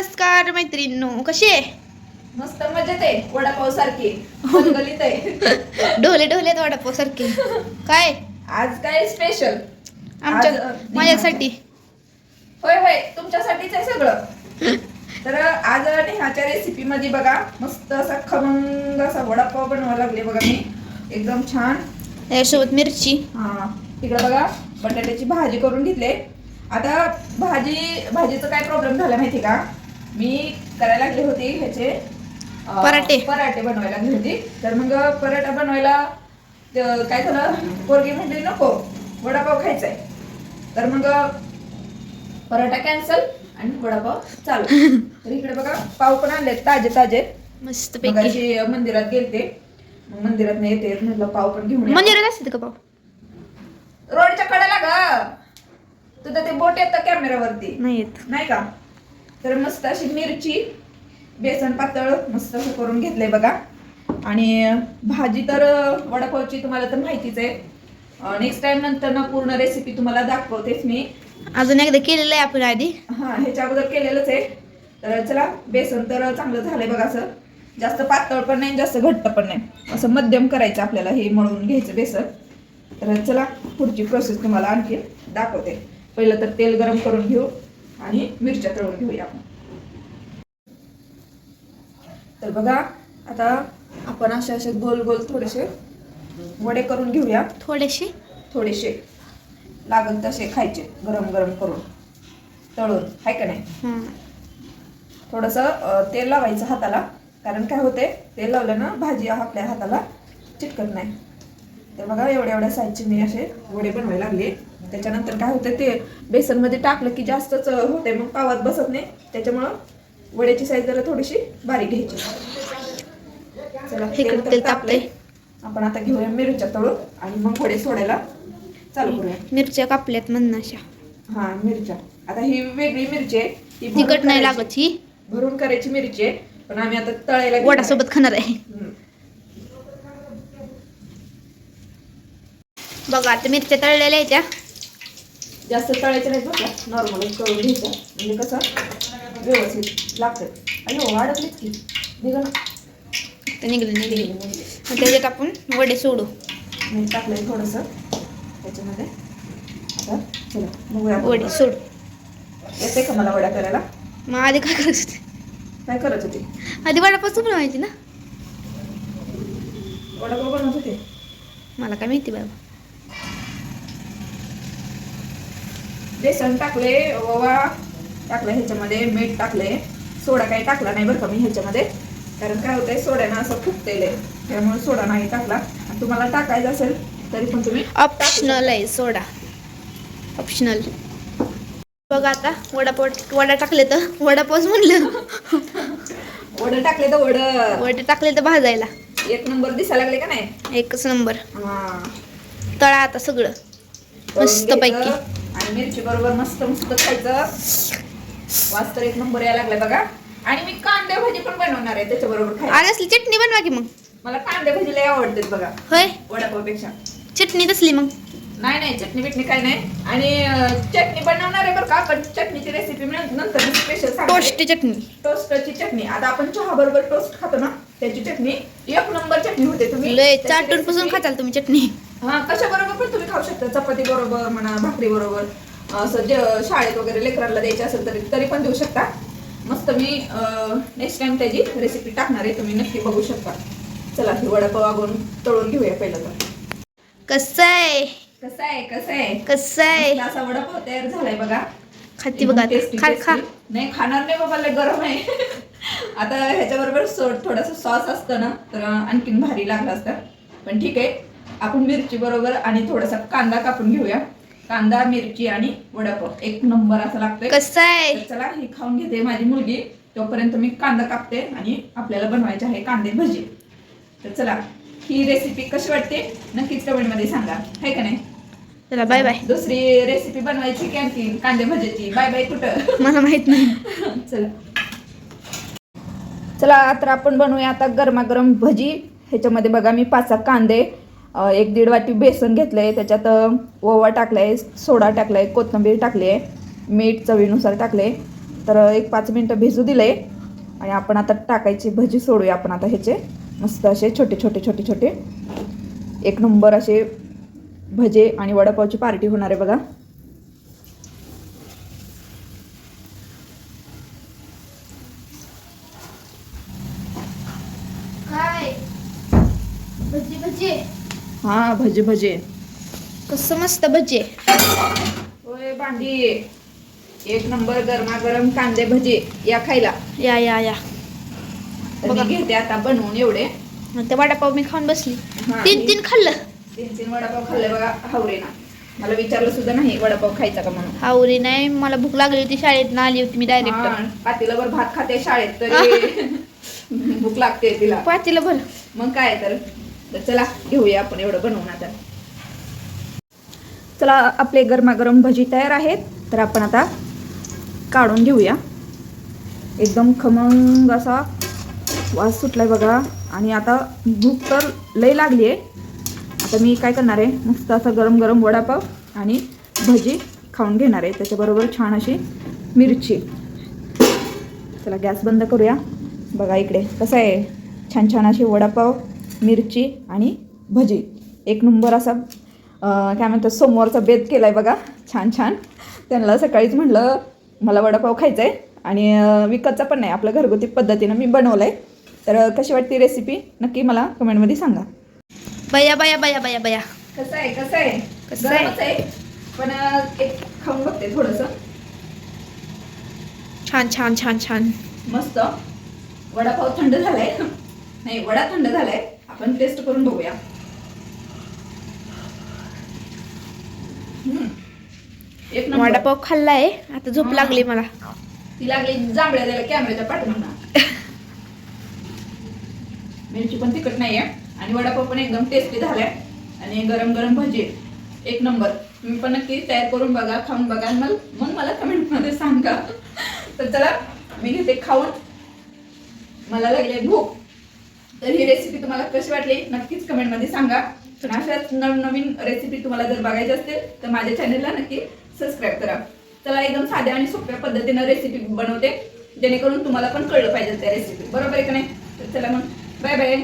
नमस्कार मैत्रिणींनो कशी आहे? मस्त मजेत आहे वडापाव सारखी गलीत आहे. ढोले ढोले वडापाव सारखे. काय? आज काय स्पेशल आमच्या माझ्यासाठी. होय होय तुमच्यासाठीच आहे सगळं. तर आज नेहाच्या रेसिपी मध्ये बघा मस्त असा खमंग असा वडापाव बनवायला लागले बघा मी. एकदम छान. त्याच्यासोबत मिरची. हा इकडे बघा बटाट्याची भाजी करून घेतले. आता भाजी भाजीचा काय प्रॉब्लेम झाला माहिती का? मी करायला लागले होते ह्याचे पराठे. पराठे बनवायला लागली होती. तर मग पराठा बनवायला काय झालं? पोरगी म्हटली नको वडापाव खायचा आहे तर मग पराठा कॅन्सल आणि वडापाव चालू. तर इकडे बघा पाव पण आणले ताजे ताजे. मस्त मंदिरात गेलते. मग मंदिरात नाही येते म्हटलं पाव पण घेऊन या. मंदिरात असते का पाव? रोडच्या कडेला ग. तुझं ते बोट येतं कॅमेऱ्यावरती नाही येत. नाही का? तर मस्त अशी मिरची बेसन पातळ मस्त असं करून घेतलंय बघा. आणि भाजी तर वडापावची तुम्हाला तर माहितीच आहे. नेक्स्ट टाइम नंतर ना पूर्ण रेसिपी तुम्हाला दाखवतेच मी. अजून एकदा केलेलं आहे आपण आधी. हा ह्याच्या अगोदर केलेलंच आहे. तर चला बेसन तर चांगलं झालंय बघा असं. जास्त पातळ पण नाही जास्त घट्ट पण नाही. असं मध्यम करायचं आपल्याला हे मळून घ्यायचं बेसन. तर चला पुढची प्रोसेस तुम्हाला आणखी दाखवते. पहिलं तर तेल गरम करून घेऊ. आणि मिरच्या तळून घेऊया. आपण तर बघा आता आपण असे असे गोल गोल थोडेसे वडे करून घेऊया. थोडेसे? थोडेसे. लागल तसे खायचे गरम गरम करून. तळून हाय का नाही? थोडंसं तेल लावायचं हाताला कारण काय होते तेल लावलं ना भाजी आपल्या हाताला चिटकत नाही. तर बघा एवढ्या एवढ्या साईजचे मी असे वडे बनवायला लागले. त्याच्यानंतर काय होते ते बेसनमध्ये टाकलं की जास्तच होते मग पावात बसत नाही. त्याच्यामुळं वड्याची साईज जरा थोडीशी बारीक घ्यायची. चला. आपण आता घेऊया मिरच्या तळून आणि मग वडे सोडायला चालू करूया. मिरच्या कापल्यात म्हणून अशा. हा मिरच्या. आता ही वेगळी मिरची आहे. ही तिखट नाही. लागत ही. भरून करायची मिरची आहे. पण आम्ही आता तळायला. वडासोबत खाणार आहे. बघा आता मिरच्या तळलेल्या आहेत त्या जास्त तळायच्या नाही बघा नॉर्मल तळून घ्यायच्या म्हणजे कसं? व्यवस्थित लागतं. अयो अडकलीच की. निघा निघले निघले. मग त्याच्यात आपण वडे सोडू. मीठ टाकलंय थोडंसं. त्याच्यामध्ये आता चला आपण. वडे सोडू. येते का मला वड्या करायला? मग आधी काय करत होते? काय करत होती? आधी वडापासून बनवायची ना? वडापाव बनवत होते? मला काय माहिती बाबा. बेसन टाकले ओवा टाकलं ह्याच्यामध्ये मीठ टाकले सोडा काही टाकला नाही बरं का मी ह्याच्यामध्ये. कारण काय होतंय सोड्यानं असं फुगतेल त्यामुळे सोडा नाही टाकला. आणि तुम्हाला टाकायचं असेल तरी पण तुम्ही ऑप्शनल आहे सोडा. ऑप्शनल बघा आता वडापाव वडा टाकले तर वडापावच म्हणलं. वड टाकले तर वड. वडे टाकले तर भाजायला. एक नंबर दिसायला लागले का नाही? एकच नंबर. हा. तळा आता सगळं. मस्त पैकी. आणि मिरची बरोबर मस्त मस्त खायचं. वास तर एक नंबर यायला लागलाय बघा. आणि मी कांदे भाजी पण बनवणार आहे त्याच्या बरोबर खायला आणि असली चटणी बनवा की मग. मला कांदे भाजी लय आवडते बघा. होय? वडापावपेक्षा. चटणी तसली मग. नाही नाही चटणी बिटणी काही नाही. आणि चटणी बनवणार आहे बरं का पण चटणीची रेसिपी नंतर स्पेशल टोस्ट चटणी. टोस्टची चटणी. आता आपण चहा बरोबर टोस्ट खातो ना त्याची चटणी. एक नंबर चटणी होते तुम्ही. चाटून पुसून खाताल तुम्ही चटणी. हा कशा बरोबर पण तुम्ही खाऊ शकता. चपाती बरोबर म्हणा भाकरी बरोबर. असं जे शाळेत वगैरे लेकरांना द्यायची असेल तरी तरी पण देऊ शकता. मस्त मी नेक्स्ट टाइम त्याची रेसिपी टाकणार आहे. तुम्ही नक्की बघू शकता. चला ही वडापाव अगोन तळून घेऊया पहिलं तर. कसं आहे? कसं आहे? कसं आहे? कसं आहे? असा वडापाव तयार झालाय बघा. खाती बघा खा नाही खाणार नाही बाबा गरम आहे. आता ह्याच्याबरोबर थोडासा सॉस असतं ना तर आणखीन भारी लागलं असतं. पण ठीक आहे. आपण मिरची बरोबर आणि थोडासा कांदा कापून घेऊया. कांदा मिरची आणि वडापाव एक नंबर असा लागतोय. कसं आहे? तर चला ही खाऊन घेते माझी मुलगी. तोपर्यंत मी कांदा कापते आणि आपल्याला बनवायचे आहे कांदे भजी. तर चला ही रेसिपी कशी वाटते? नक्कीच कमेंटमध्ये सांगा. है का नाही? चला बाय बाय दुसरी रेसिपी बनवायची की आणखी कांदे भजीची? बाय बाय कुठं? मला माहीत नाही. चला. चला तर आपण बनवूया आता गरमागरम भजी. ह्याच्यामध्ये बघा मी पाच सहा कांदे एक दीड वाटी बेसन घेतलं आहे त्याच्यात ओवा टाकला आहे सोडा टाकला आहे कोथिंबीर टाकली आहे मीठ चवीनुसार टाकले तर एक पाच मिनटं भिजू दिले आणि आपण आता टाकायची भजी सोडूया आपण आता ह्याचे. मस्त असे छोटे छोटे छोटे छोटे. एक नंबर असे भजे आणि वडापावची पार्टी होणार आहे बघा. काय भजी भजी. हां भजे भजे. कसं मस्त भजी. होय भांडी. एक नंबर गरमागरम कांदे भजे. या खायला. या या या. तर बघा. मी घेते आता बनवून एवढे. ते वडापाव मी खाऊन बसली. हा, तीन तीन खाल्लं. तीन तीन वडापाव खाल्ले बघा हावरे ना. मला विचारलं सुद्धा नाही वडापाव खायचा का म्हणून. आवरी नाही मला भूक लागली होती शाळेत ना आली होती मी डायरेक्ट हा, पातेल्यावर भात खाते शाळेत तरी. भूक लागते तिला. पातीला भर. मग काय तर. तर चला घेऊया आपण एवढं बनवून आता. चला आपले गरमागरम भजी तयार आहेत. तर आपण आता काढून घेऊया. एकदम खमंग असा वास सुटलाय बघा. आणि आता भूक तर लय लागली आहे. आता मी काय करणार आहे? मस्त असा गरम गरम वडापाव आणि भजी खाऊन घेणार आहे. त्याच्याबरोबर छान अशी मिरची. चला गॅस बंद करूया. बघा इकडे कसं आहे. छान छान असे वडापाव. मिरची आणि भजी. एक नंबर असा काय म्हणतात सोमवारचा बेत केला आहे बघा. छान छान. त्यांना सकाळीच म्हटलं मला वडापाव खायचा आहे आणि विकतचा पण नाही आपलं घरगुती पद्धतीनं मी बनवलं आहे तर कशी वाटते रेसिपी नक्की मला कमेंटमध्ये सांगा. बया बया बया बया बया. कसं आहे कसं आहे कसं आहे? पण एक खाऊन बघते थोडंसं. छान छान छान छान. मस्त. वडापाव थंड झालाय. नाही वडा थंड झालाय. आपण टेस्ट करून बघूया. एक नंबर. वडापाव खाल्लाय. आता झोप. लागली मला. ती लागली जांभळ्या त्याला कॅमेऱ्याच्या पाठीमागं मिरची पण तिखट नाहीये. आणि वडापाव पण एकदम टेस्टी झालाय. आणि गरम गरम भजी. एक नंबर. तुम्ही पण नक्की तयार करून बघा खाऊन बघा. आणि मग मग मला कमेंटमध्ये सांगा. तर चला मी घेते खाऊन. मला लागली भूक. तर ही रेसिपी तुम्हाला कशी वाटली नक्कीच कमेंटमध्ये सांगा. पण अशाच नवनवीन रेसिपी तुम्हाला जर बघायची असतील तर माझ्या चॅनलला नक्की सबस्क्राईब करा. चला एकदम साध्या आणि सोप्या पद्धतीनं रेसिपी बनवते. जेणेकरून तुम्हाला पण कळलं पाहिजे त्या रेसिपी बरोबर आहे का नाही? तर चला मग. Bye bye